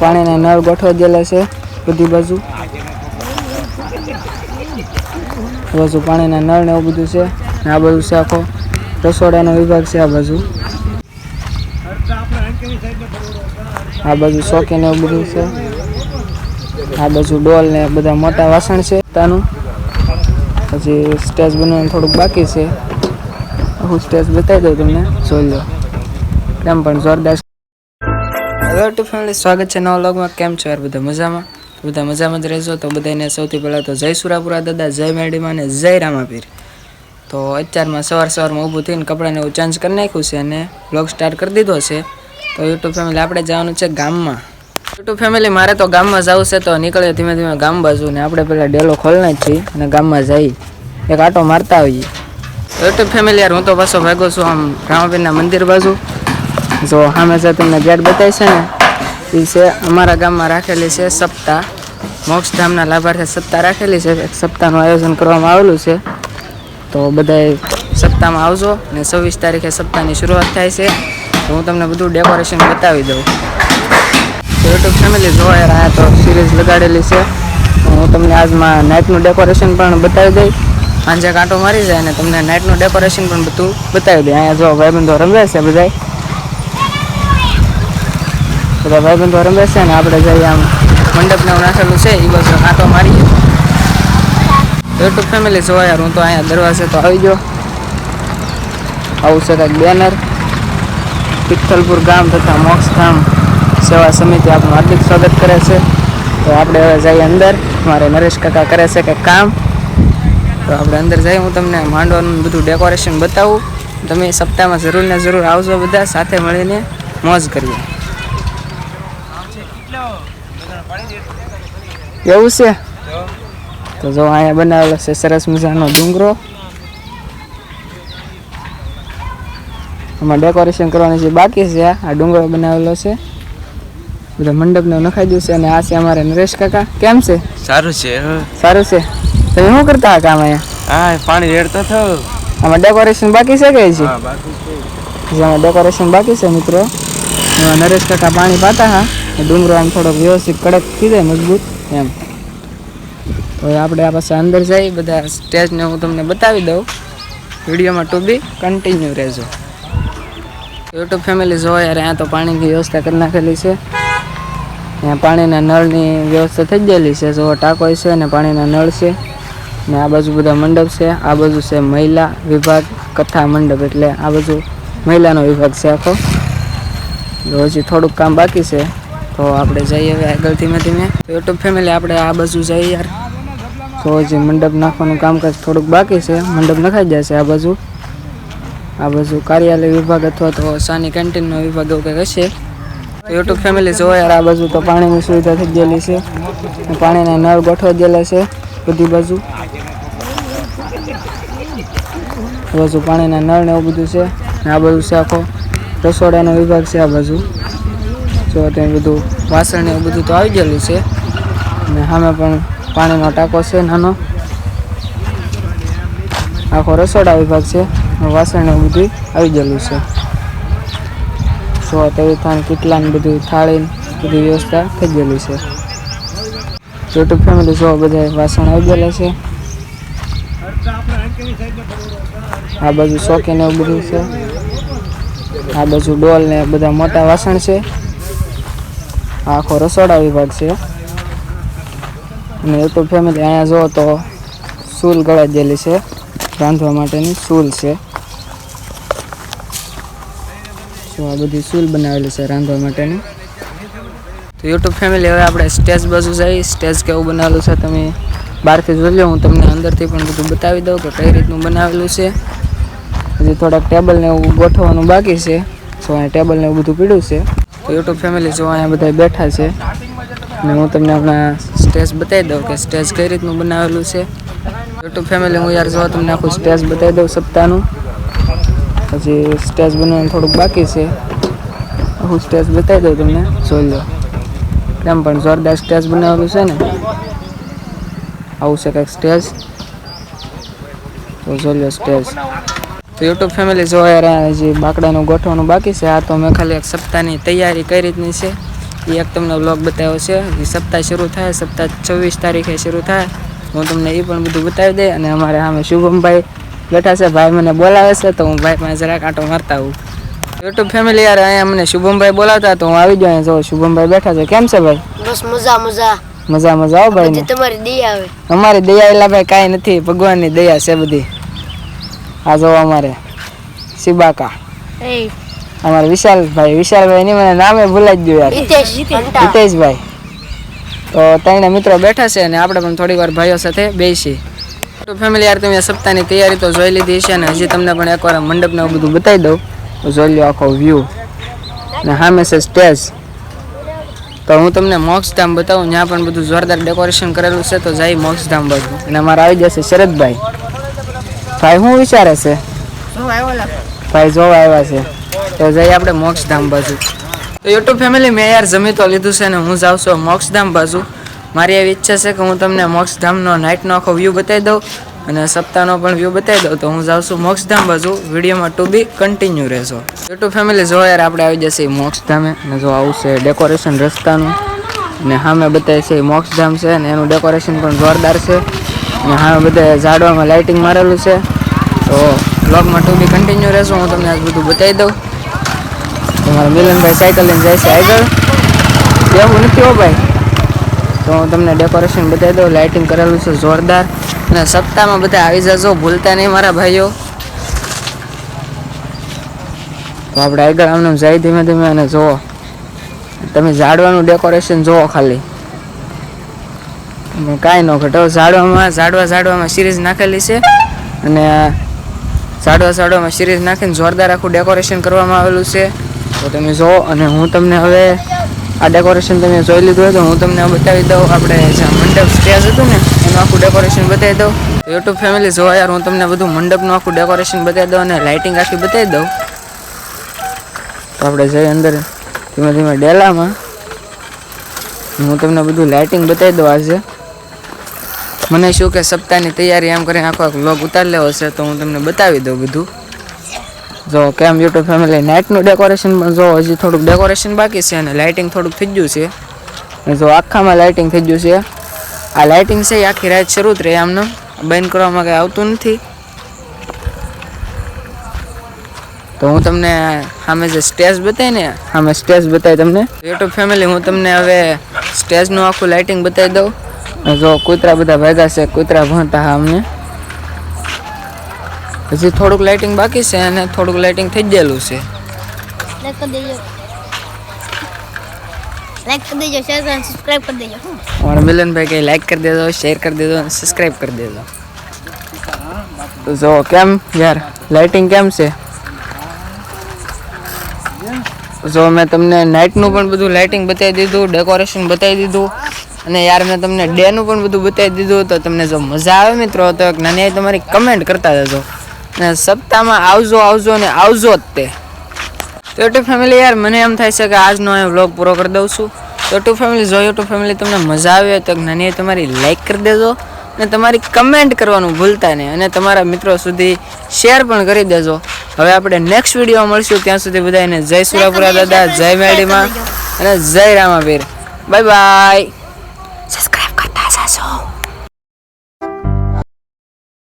પાણીના નળ ગોઠવા દેલા છે, બધી બાજુ. બાજુ પાણીના નળ ને એવું બધું છે આ બાજુ છે આખો રસોડાનો વિભાગ છે આ બાજુ. આ બાજુ શોખી ને એવું બધું છે. આ બાજુ ડોલ ને બધા મોટા વાસણ છે તાનું પછી સ્ટેજ બનવાનું થોડુંક બાકી છે. હું સ્ટેજ બતાવી દઉં તમને, જોઈ લો. એમ પણ જોરદાર હેલો ટુ ફેમિલી સ્વાગત છે નવા લોગમાં કેમ છો યાર બધા મજામાં? બધા મજામાં જ રહેજો તો બધાને સૌથી પહેલાં તો જય સુરાપુરા દાદા, જય મેડીમાં અને જય રામાપીર. તો અત્યારમાં સવાર સવારમાં ઊભું થઈને કપડાને એવું ચેન્જ કરી નાખ્યું છે અને બ્લોગ સ્ટાર્ટ કરી દીધો છે. તો યુટ્યુબ ફેમિલી આપણે જવાનું છે ગામમાં. યુટ્યુબ ફેમિલી મારે તો ગામમાં જવું છે, તો નીકળીએ ધીમે ધીમે ગામ બાજુ ને આપણે પહેલાં ડેલો ખોલના જ છીએ અને ગામમાં જઈ એક આટો મારતા આવીએ. યુટ્યુબ ફેમિલી યાર હું તો પાછો ભાગો છું આમ રામાપીરના મંદિર બાજુ. જો સામે જે તમને ગેટ બતાવી છે ને, એ છે અમારા ગામમાં રાખેલી છે સપ્તાહ. મોક્ષધામના લાભાર્થે સપ્તાહ રાખેલી છે. એક સપ્તાહનું આયોજન કરવામાં આવેલું છે. તો બધાય સપ્તાહમાં આવજો અને છવ્વીસ તારીખે સપ્તાહની શરૂઆત થાય છે. તો હું તમને બધું ડેકોરેશન બતાવી દઉં. યુટ્યુબ ફેમિલી જોવા આ તો સિરીઝ લગાડેલી છે. હું તમને આજમાં નાઇટનું ડેકોરેશન પણ બતાવી દઈ સાંજે કાંટો મારી જાય અને તમને નાઇટનું ડેકોરેશન પણ બધું બતાવી દઈ અહીંયા જો ભાઈબંધો રમે છે બધાય. બધા ભાઈબંધો રમે છે ને આપણે જઈએ આમ મંડપને નાખેલું છે એ બધું કાંટો મારીએ. યુટ્યુબ ફેમિલી જોવા યાર, હું તો અહીંયા દરવાજે તો આવી ગયો. આવું છે કાંઈક બેનર પિથલપુર ગામ તથા મોક્ષ ગામ સેવા સમિતિ આપણું હાર્દિક સ્વાગત કરે છે. તો આપણે હવે જઈએ અંદર. મારે નરેશ કાકા કરે છે કે કામ. તો આપણે અંદર જઈએ. હું તમને માંડવાનું બધું ડેકોરેશન બતાવું. તમે સપ્તાહમાં જરૂર ને જરૂર આવજો બધા સાથે મળીને. મોજ કરીએ. એવું છે? તો જો અહીંયા બનાવેલો છે સરસ મજાનો ડુંગરો. આમાં ડેકોરેશન કરવાની છે બાકી છે આ ડુંગરો બનાવેલો છે. બધા મંડપને નખાઈ દઉં છે અને આ છે અમારે નરેશ કાકા. કેમ છે? સારું છે સારું છે. તમે શું કરતા કામ અહીંયા હા પાણી રેડતો થયો આમાં ડેકોરેશન બાકી છે કે છે. જેમાં ડેકોરેશન બાકી છે મિત્રો. નરેશ કાકા પાણી પાતા હા ડુંગરો આમ થોડોક વ્યવસ્થિત કડક થઈ જાય મજબૂત, એમ. તો આપણે આ પાસે અંદર જઈ, બધા સ્ટેજને હું તમને બતાવી દઉં. વિડીયોમાં ટુ બી કન્ટિન્યુ રહેજો. યુટ્યુબ ફેમિલી જોવા યાર અહીંયા તો પાણીની વ્યવસ્થા કરી નાખેલી છે. અહીંયા પાણીના નળની વ્યવસ્થા થઈ ગયેલી છે. જો ટાંકો છે અને પાણીના નળ છે. ને આ બાજુ બધા મંડપ છે. આ બાજુ છે મહિલા વિભાગ, કથા મંડપ એટલે આ બાજુ મહિલાનો વિભાગ છે આખો. તો હજી થોડુંક કામ બાકી છે, તો આપણે જઈએ હવે આગળ ધીમે ધીમે. યુટ્યુબ ફેમિલી આપણે આ બાજુ જઈએ યાર. તો હજી મંડપ નાખવાનું કામકાજ થોડુંક બાકી છે. મંડપ નખાઈ જશે આ બાજુ. આ બાજુ કાર્યાલય વિભાગ અથવા તો સાની કેન્ટીનનો વિભાગ એવું કંઈક હશે. યુટ્યુબ ફેમિલી જોવો યાર આ બાજુ તો પાણીની સુવિધા થઈ ગયેલી છે. પાણીના નળ ગોઠવા દેલા છે બધી બાજુ. આ બાજુ પાણીના નળ ને એવું બધું છે. આ બધું છે આખો રસોડાનો વિભાગ છે આ બાજુ. જો ત્યાં બધું વાસણ એવું બધું તો આવી ગયેલું છે. અને સામે પણ પાણીનો ટાંકો છે નાનો આખો રસોડા વિભાગ છે. વાસણ એવું બધું આવી ગયેલું છે. જો તેવી થાન કેટલા ને બધું થાળી બધી વ્યવસ્થા થઈ ગયેલી છે. યુટ્યુબ ફેમિલી જો બધા વાસણ આવી ગયેલા છે. આ બાજુ શોખીને બધું છે. આ બાજુ ડોલ ને બધા મોટા વાસણ છે. આખો રસોડા વિભાગ છે. અને યુટ્યુબ ફેમિલી અહીંયા જુઓ તો સૂલ ગળા ગયેલી છે. રાંધવા માટેની સૂલ છે. જો આ બધી સૂલ બનાવેલી છે રાંધવા માટેની. તો યુટ્યુબ ફેમિલી હવે આપણે સ્ટેજ બાજુ જઈ, સ્ટેજ કેવું બનાવેલું છે તમે બહારથી જોઈ લો હું તમને અંદરથી પણ બધું બતાવી દઉં કે કઈ રીતનું બનાવેલું છે. હજી થોડાક ટેબલ ને એવું ગોઠવવાનું બાકી છે. તો અહીંયા ટેબલ ને એવું બધું પીડ્યું છે. તો યુટ્યુબ ફેમિલી જો અહીંયા બધા બેઠા છે. અને હું તમને આપણા સ્ટેજ બતાવી દઉં કે સ્ટેજ કઈ રીતનું બનાવેલું છે. યુટ્યુબ ફેમિલી હું યાર જો તમને આખું સ્ટેજ બતાવી દઉં સપ્તાહનું. પછી સ્ટેજ બનાવવાનું થોડુંક બાકી છે. આખું સ્ટેજ બતાવી દઉં તમને. જોઈ લો. એમ પણ જોરદાર સ્ટેજ બનાવેલું છે ને. આવું છે કંઈક સ્ટેજ તો જોઈ લો સ્ટેજ તો યુટ્યુબ ફેમિલી જો યાર જે બાકડાનું ગોઠવાનું બાકી છે આ તો મેં ખાલી એક સપ્તાહની તૈયારી કઈ રીતની છે. એ એક તમને વ્લોગ બતાવ્યો છે. એ સપ્તાહ શરૂ થાય સપ્તાહ છવ્વીસ તારીખે શરૂ થાય. હું તમને એ પણ બધું બતાવી દઈ અને અમારે સામે શુભમભાઈ બેઠા છે. ભાઈ મને બોલાવે છે તો હું ભાઈ પાસે જરાક આંટો મારતા હું યુટ્યુબ ફેમિલી યાર અહીંયા મને શુભમભાઈ બોલાવતા તો હું આવી જાઉં અહીંયા જો શુભમભાઈ બેઠા છે. કેમ છે ભાઈ? બસ મજા મજા. મજા મજા આવો ભાઈ. તમારી દયા આવે અમારી દયા એલા ભાઈ કાંઈ નથી. ભગવાનની દયા છે બધી. આ જો અમારે સિબાકા. અમારે વિશાલભાઈ. વિશાલભાઈ ની મને નામે ભૂલાઈ ગયું યાર. હિતેશ હિતેશભાઈ. તો ત્રણે મિત્રો બેઠા છે અને આપણે પણ થોડીક વાર ભાઈઓ સાથે બેસી તો ફેમિલી યાર તમે સપ્તાહની તૈયારી તો જોઈ લીધી છે અને હજી તમને પણ એકવાર મંડપને બધું બતાવી દઉં. તો જોઈ લો આખો વ્યૂ ને સામે છે સ્ટેજ. તો હું તમને મોક્ષધામ બતાવું. ત્યાં પણ બધું જોરદાર ડેકોરેશન કરેલું છે. તો જાય મોક્ષધામ બાજુ. અને અમારે આવી જશે શરદભાઈ. ભાઈ શું વિચારે છે? ભાઈ જોવા આવ્યા છે. તો જઈએ આપણે મોક્ષધામ બાજુ. તો યુટ્યુબ ફેમિલી મેં યાર જમી તો લીધું છે ને હું જાઉં છું મોક્ષધામ બાજુ. મારી એવી ઈચ્છા છે કે હું તમને મોક્ષધામનો નાઇટનો આખો વ્યૂ બતાવી દઉં અને સપ્તાહનો પણ વ્યૂ બતાવી દઉં. તો હું જાઉં છું મોક્ષધામ બાજુ. વિડીયોમાં ટુ બી કન્ટિન્યુ રહેશો યુટ્યુબ ફેમિલી જો યાર આપણે આવી જશે મોક્ષધામે અને જો આવું છે ડેકોરેશન રસ્તાનું. અને સામે બતાવે છે મોક્ષધામ છે અને એનું ડેકોરેશન પણ જોરદાર છે. સામે બધા ઝાડવામાં લાઇટિંગ મારેલું છે. તો બ્લોગમાં ટુ બી કન્ટિન્યુ રહેશું, હું તમને આજ બધું બતાવી દઉં. તમારા મિલનભાઈ સાયકલ લઈને જાય છે આગળ. એવું નથી હો ભાઈ. તો હું તમને ડેકોરેશન બતાવી દઉં લાઇટિંગ કરેલું છે જોરદાર. અને સપ્તાહમાં બધા આવી જજો ભૂલતા નહીં મારા ભાઈઓ. તો આપણે આગળ આમને જાય ધીમે ધીમે અને જુઓ. તમે ઝાડવાનું ડેકોરેશન જુઓ ખાલી. અને કાંઈ ન ઘટો ઝાડવામાં, ઝાડવા, ઝાડવામાં સિરીઝ નાખેલી છે. અને ઝાડવા, ઝાડવામાં સિરીઝ નાખીને જોરદાર આખું ડેકોરેશન કરવામાં આવેલું છે. તો તમે જુઓ અને હું તમને હવે આ ડેકોરેશન તમે જોઈ લીધું હોય તો હું તમને બતાવી દઉં. આપણે મંડપ સ્ટેજ હતું ને, એનું આખું ડેકોરેશન બતાવી દઉં. યુટ્યુબ ફેમિલી જોવા યાર, હું તમને બધું મંડપનું આખું ડેકોરેશન બતાવી દઉં અને લાઇટિંગ આખી બતાવી દઉં. તો આપણે જઈએ અંદર ધીમે ધીમે ડેલામાં. હું તમને બધું લાઇટિંગ બતાવી દઉં આજે. મને શું કે સપ્તાહની તૈયારી એમ કરીને આખો આખો લોગ ઉતારી લેવો છે તો હું તમને બતાવી દઉં બધું. જો કેમ યુટ્યુબ ફેમિલી નાઇટનું ડેકોરેશન પણ જો હજી થોડુંક ડેકોરેશન બાકી છે અને લાઇટિંગ થોડુંક થઈ ગયું છે. જો આખામાં લાઇટિંગ થઈ ગયું છે. આ લાઇટિંગ છે એ આખી રાત શરૂ જ રહે આમને બંધ કરવામાં કંઈ આવતું નથી. તો હું તમને સામે જે સ્ટેજ બતાવી ને, સામે સ્ટેજ બતાવી તમને. યુટ્યુબ ફેમિલી હું તમને હવે સ્ટેજનું આખું લાઇટિંગ બતાવી દઉં. જો કૂતરા બધા ભેગા છે કૂતરા ભણતા હા અમને. હજી થોડુંક લાઇટિંગ બાકી છે અને થોડુંક લાઇટિંગ થઈ ગયેલું છે. અમારા મિલનભાઈ કંઈ લાઈક કરી દેજો શેર કરી દેજો અને સબસ્ક્રાઈબ કરી દેજો. જો કેમ યાર? લાઇટિંગ કેમ છે? જો મેં તમને નાઇટનું પણ બધું લાઇટિંગ બતાવી દીધું ડેકોરેશન બતાવી દીધું. અને યાર મેં તમને ડેનું પણ બધું બતાવી દીધું તો તમને જો મજા આવે મિત્રો તો એક નાની તમારી કમેન્ટ કરતા જજો. અને સપ્તાહમાં આવજો આવજો ને આવજો જ તે. તો યુટ્યુબ ફેમિલી યાર મને એમ થાય છે કે આજનો અહીં વ્લોગ પૂરો કરી દઉં છું. તો યુટ્યુબ ફેમિલી જો યુટ્યુબ ફેમિલી તમને મજા આવે તો એક નાની તમારી લાઈક કરી દેજો અને તમારી કમેન્ટ કરવાનું ભૂલતા નહીં. અને તમારા મિત્રો સુધી શેર પણ કરી દેજો. હવે આપણે નેક્સ્ટ વીડિયો મળશું. ત્યાં સુધી બધાને જય સુરાપુરા દાદા જય મેડીમાં અને જય રામાવીર બાય બાય સબસ્ક્રાઇબ કરતા જાશો